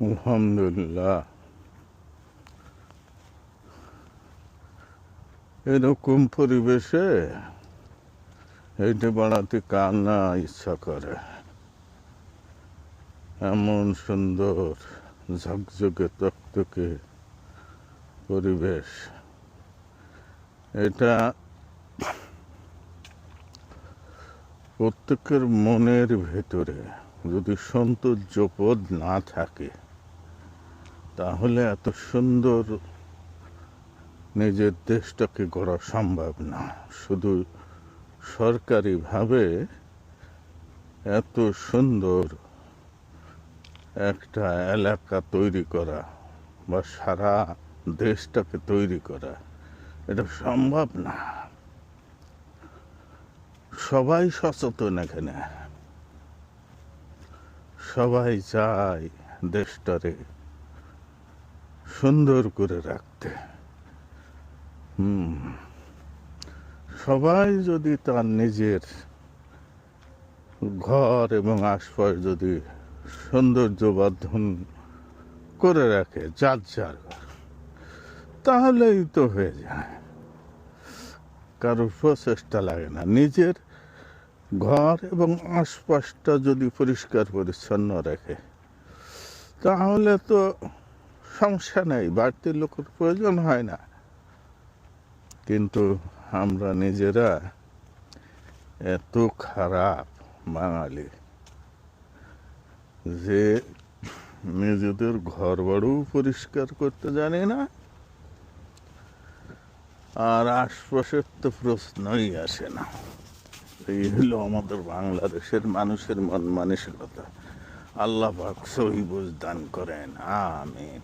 আলহামদুলিল্লাহ। এরকম পরিবেশে হেঁটে বেড়াতে কার ইচ্ছা করে? এমন সুন্দর, ঝকঝকে, তকতকে পরিবেশ। এটা প্রত্যেকের মনের ভেতরে যদি সৌন্দর্যবোধ না থাকে তাহলে এত সুন্দর নিজের দেশটাকে গড়া সম্ভব না। শুধু সরকারিভাবে এত সুন্দর একটা এলাকা তৈরি করা বা সারা দেশটাকে তৈরি করা, এটা সম্ভব না। সবাই সচেতন এখানে। সবাই চায় দেশটারে সুন্দর করে রাখতে। হুম। সবাই যদি তার নিজের ঘর এবং আশপাশ যদি সৌন্দর্য বর্ধন করে রাখে, যার যার তাহলেই তো হয়ে যায়। কারোর প্রচেষ্টা লাগে না। নিজের ঘর এবং আশপাশটা যদি পরিষ্কার পরিচ্ছন্ন রাখে, তাহলে তো সমস্যা নেই, বাড়তি লোকের প্রয়োজন হয় না। কিন্তু আমরা নিজেরা এত খারাপ বাঙালি যে নিজেদের ঘর বাড়িও পরিষ্কার করতে জানি না, আর আশপাশের তো প্রশ্নই আসে না। এই হলো আমাদের বাংলাদেশের মানুষের মন মানসিকতা। আল্লাহ পাক বুঝ দান করেন, আমিন।